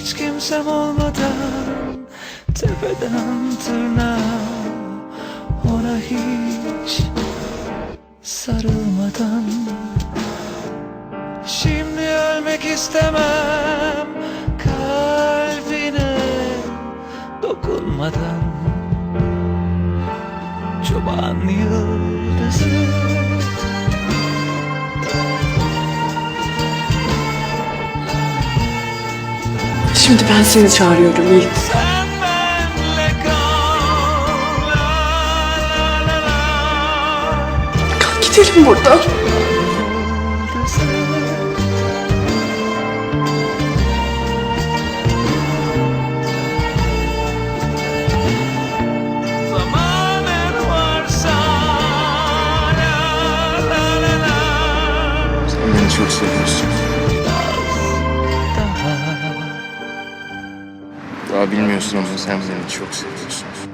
hiç kimsem olmadan Tepeden tırnağa Ona hiç sarılmadan. Şimdi ölmek istemem Kalbine dokunmadan. Çoban yıldızı Şimdi ben seni çağırıyorum Yiğit. Kalk gidelim buradan. Yıldızı Zamanın varsa La la la la Sen beni çok seviyorsun. Daha bilmiyorsun ama sen beni çok seviyorsun.